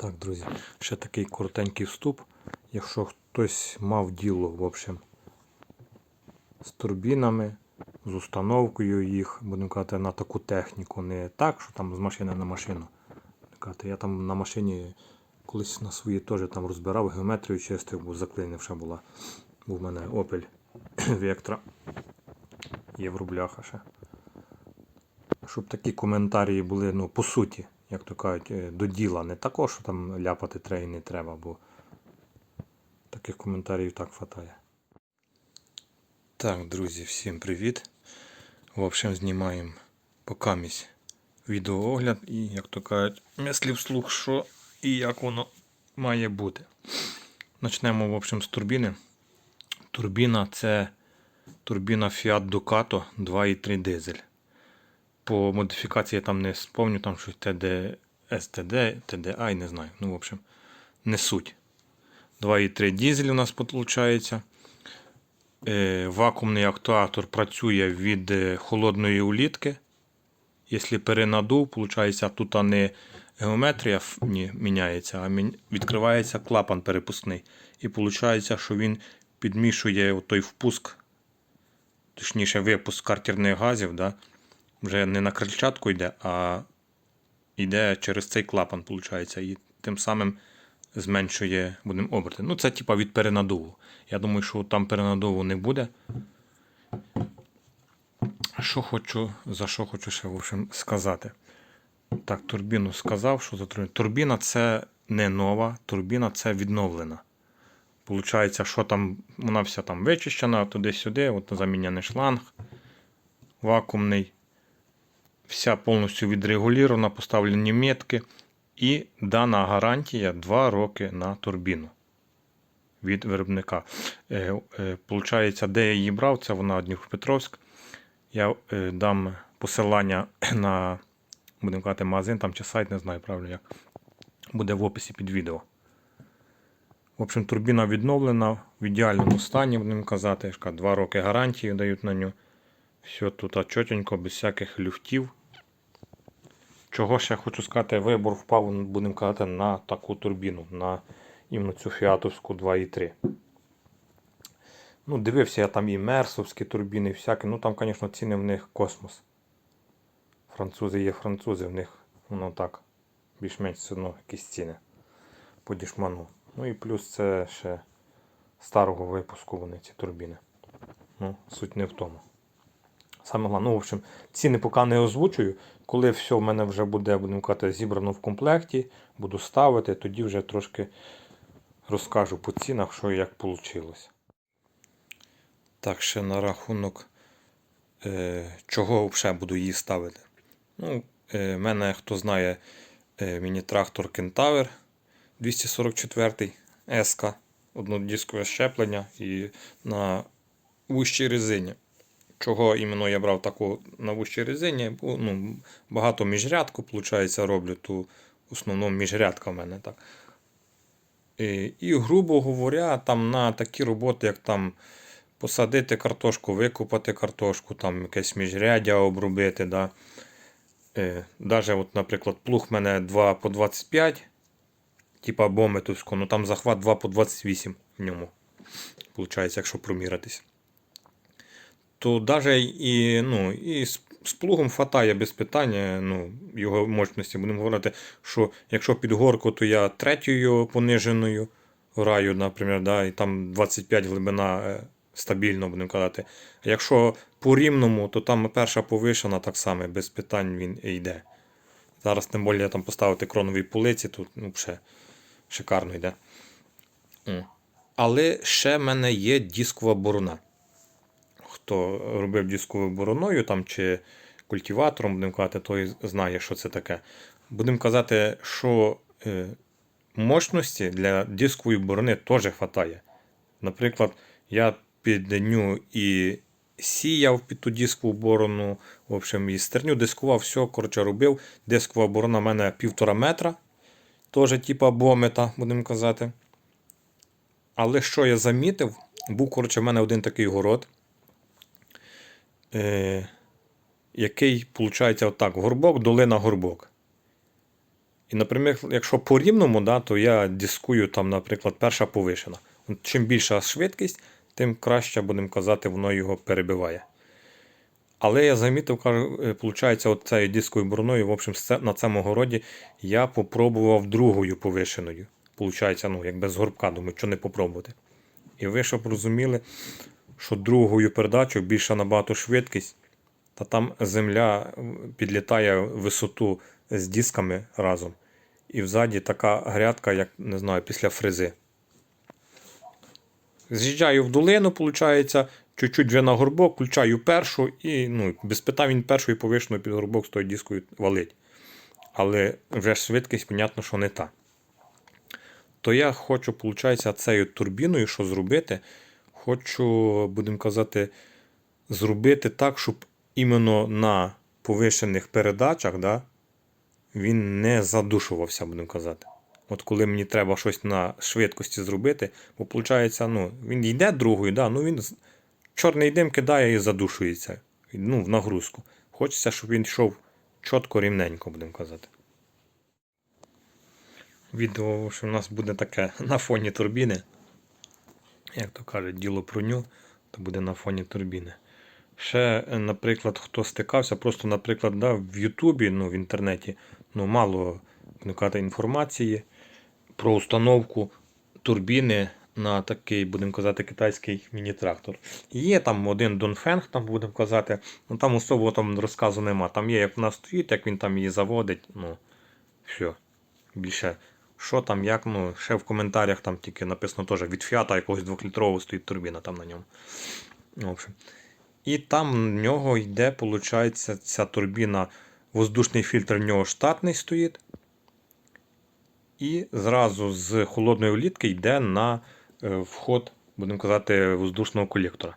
Так, друзі, ще такий коротенький вступ. Якщо хтось мав діло, в общем, з турбінами, з установкою їх, будемо казати, на таку техніку, не так, що там з машини на машину. Я там на машині колись на своїй теж там розбирав, геометрію чистив, бо заклинивша була. Був в мене Opel Vectra. Є в рубляха ще. Щоб такі коментарі були, ну, по суті, як то кажуть, е, до діла. Не також, що там ляпати треба не треба, бо таких коментарів так хватає. Так, друзі, всім привіт. В общем, знімаємо покамість відеоогляд і, як то кажуть, мислі вслух, що і як воно має бути. Почнемо, в общем, з турбіни. Турбіна це турбіна Fiat Ducato 2.3 дизель. По модифікації я там не сповню, там щось TD, STD, TDI, не знаю. Ну, в общем, не суть. 2.3 дизель у нас виходить. Е, вакуумний актуатор працює від е, холодної улітки. Якщо перенадув, виходить, тут не геометрія ні, міняється, а відкривається клапан перепускний. І виходить, що він підмішує той впуск, точніше випуск картерних газів. Да? Вже не на крильчатку йде, а йде через цей клапан, виходить. І тим самим зменшує будемо оберти. Ну, це типа від перенадуву. Я думаю, що там перенадуву не буде. Що хочу, за що хочу ще в общем, сказати. Так, турбіну сказав, що за турбіну. Турбіна це не нова, турбіна це відновлена. Получається, що там вона вся там вичищена, туди-сюди, от заміняний шланг вакуумний. Вся повністю відрегулірована, поставлені метки. І дана гарантія 2 роки на турбіну від виробника. Е, е, Получається, де я її брав, це вона Дніпропетровськ. Я е, дам посилання на будемо казати, магазин там чи сайт, не знаю правильно як. Буде в описі під відео. В общем, турбіна відновлена в ідеальному стані, будемо казати. Два роки гарантії дають на нього. Все тут чотенько, без всяких люфтів. Чого ще хочу сказати, вибор впав, будемо казати, на таку турбіну, на іменно цю фіатовську 2.3. Ну, дивився я там і мерсовські турбіни, і всякі. Ну там, звісно, ціни в них космос. Французи є французи, в них воно так. Більш-менш все одно якісь ціни по дішману. Ну і плюс це ще старого випуску вони ці турбіни. Ну, суть не в тому. Саме головне, ну, в общем, ціни поки не озвучую. Коли все в мене вже буде, будемо казати, зібрано в комплекті, буду ставити, тоді вже трошки розкажу по цінах, що і як вийшло. Так, ще на рахунок, е, чого взагалі буду її ставити. Ну, е, мене, хто знає, е, міні-трактор Кентавер 244 СК, однодискове щеплення і на вущій резині. Чого іменно я брав таку на вущій резині? Ну, багато міжрядку, виходить, роблю, ту основному міжрядка в мене так. І, і, грубо говоря, там на такі роботи, як там посадити картошку, викопати картошку, там якесь міжряддя обробити. Да. Е, даже, от, наприклад, плуг в мене 2 по 25, типа бометовського, ну там захват 2 по 28 в ньому. Получається, якщо промірятись. То навіть і, ну, і з, плугом хватає без питання ну, його мощності. Будемо говорити, що якщо під горку, то я третьою пониженою граю, наприклад, да, і там 25 глибина е, стабільно, будемо казати. А якщо по рівному, то там перша повишена так само, без питань він і йде. Зараз, тим більше, там поставити кронові полиці, тут ну, ще шикарно йде. Але ще в мене є дискова борона. Хто робив дисковою бороною там, чи культиватором, будемо казати, той знає, що це таке. Будемо казати, що е, мощності для дискової борони теж вистачає. Наприклад, я під дню і сіяв під ту дискову борону, в общем, і стерню дискував, все, коротше, робив. Дискова борона в мене півтора метра, теж типа бомета, будемо казати. Але що я замітив, був, коротше, в мене один такий город, е, який, виходить, отак, горбок, долина горбок. І, наприклад, якщо по рівному, да, то я дискую там, наприклад, перша повишена. Чим більша швидкість, тим краще, будемо казати, воно його перебиває. Але я замітив, кажу, е, виходить, от цією дисковою бороною, в общем, на цьому городі я попробував другою повишеною. Получається, ну, якби з горбка, думаю, що не попробувати. І ви щоб розуміли, що другою передачою більша набагато швидкість, та там земля підлітає висоту з дисками разом. І взаді така грядка, як не знаю, після фрези. З'їжджаю в долину, виходить, чуть-чуть вже на горбок, включаю першу і ну, без питань він першою повишеною під горбок з тою дискою валить. Але вже ж швидкість, понятно, що не та. То я хочу, виходить, цією турбіною, що зробити, хочу, будемо казати, зробити так, щоб іменно на повишених передачах да, він не задушувався, будемо казати. От коли мені треба щось на швидкості зробити, бо виходить, ну, він йде другою, да, ну він чорний дим кидає і задушується. Ну, в нагрузку. Хочеться, щоб він йшов чітко, рівненько, будемо казати. Відео, що в нас буде таке на фоні турбіни. Як то кажуть, діло про ню, то буде на фоні турбіни. Ще, е, наприклад, хто стикався, просто, наприклад, да, в Ютубі, ну, в інтернеті, ну, мало ну, інформації про установку турбіни на такий, будемо казати, китайський міні-трактор. Є там один Донфенг, там будемо казати, ну там особливо там розказу нема. Там є, як вона стоїть, як він там її заводить, ну, все. Більше. Що там, як, ну, ще в коментарях там тільки написано теж від фіата якогось двохлітрового стоїть турбіна там на ньому. В общем. І там в нього йде, виходить, ця турбіна, воздушний фільтр в нього штатний стоїть. І зразу з холодної влітки йде на е, вход, будемо казати, воздушного колектора.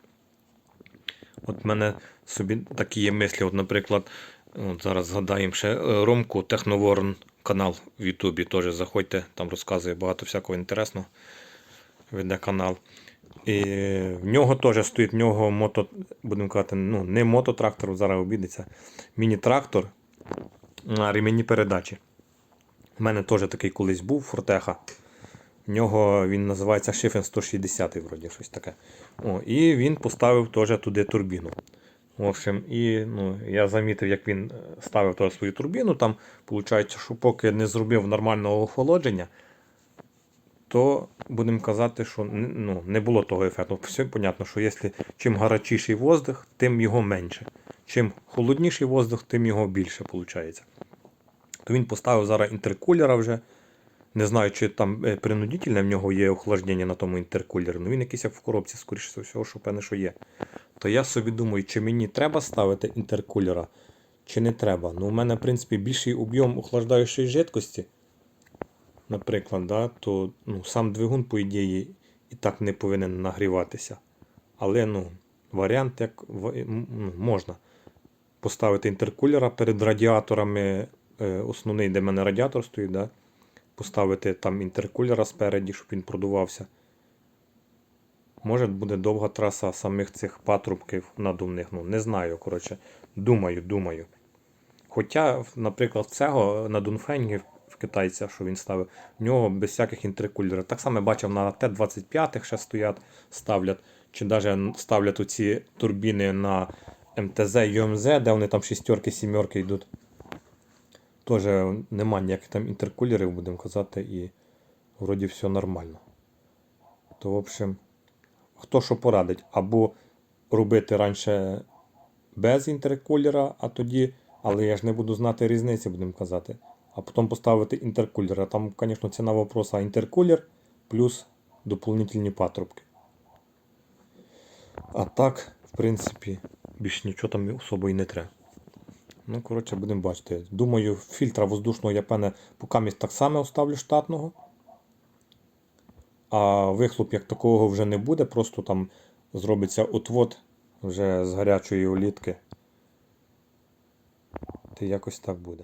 От в мене собі такі є мислі. От, наприклад, от зараз згадаємо ще е, Ромку Техноворн канал в Ютубі. Теж заходьте, там розказує багато всякого інтересного. Веде канал. І в нього теж стоїть в нього мото, будемо казати, ну, не мототрактор, зараз обідеться, міні-трактор на ремені передачі. У мене теж такий колись був Фортеха. В нього він називається Шифен 160, вроді щось таке. О, і він поставив теж туди турбіну. В общем, і ну, я замітив, як він е, ставив теж свою турбіну. Там, виходить, що поки не зробив нормального охолодження, то будемо казати, що ну, не було того ефекту. Все понятно, що якщо чим гарячіший воздух, тим його менше. Чим холодніший воздух, тим його більше виходить. То він поставив зараз інтеркулера вже. Не знаю, чи там е, принудительне в нього є охлаждення на тому інтеркулері. Ну він якийсь як в коробці, скоріше всього, що певне, що є. То я собі думаю, чи мені треба ставити інтеркулера, чи не треба. Ну, у мене, в принципі, більший об'єм охлаждаючої жидкості, наприклад, да, то ну, сам двигун, по ідеї, і так не повинен нагріватися. Але ну, варіант як ну, можна поставити інтеркулера перед радіаторами. е, Основний, де в мене радіатор стоїть, да? поставити там інтеркулера спереді, щоб він продувався. Може буде довга траса самих цих патрубків надувних. Ну, не знаю, коротше. Думаю, думаю. Хоча, наприклад, цього на Дунфенгі в китайця, що він ставив, в нього без всяких інтеркулерів. Так само бачив на Т-25 ще стоять, ставлять, чи навіть ставлять оці турбіни на МТЗ ЮМЗ, де вони там шістерки, сімерки йдуть. Теж нема ніяких там інтеркулерів, будемо казати, і вроді все нормально. То, в общем, хто що порадить, або робити раніше без інтеркулера, а тоді, але я ж не буду знати різниці, будемо казати. А потім поставити інтеркулер. А там, звісно, ціна вопроса інтеркулер плюс доповнительні патрубки. А так, в принципі, більш нічого там особо і не треба. Ну, коротше, будемо бачити. Думаю, фільтра воздушного я певне поки так само оставлю штатного. А вихлоп як такого вже не буде, просто там зробиться отвод вже з гарячої олітки. Та якось так буде.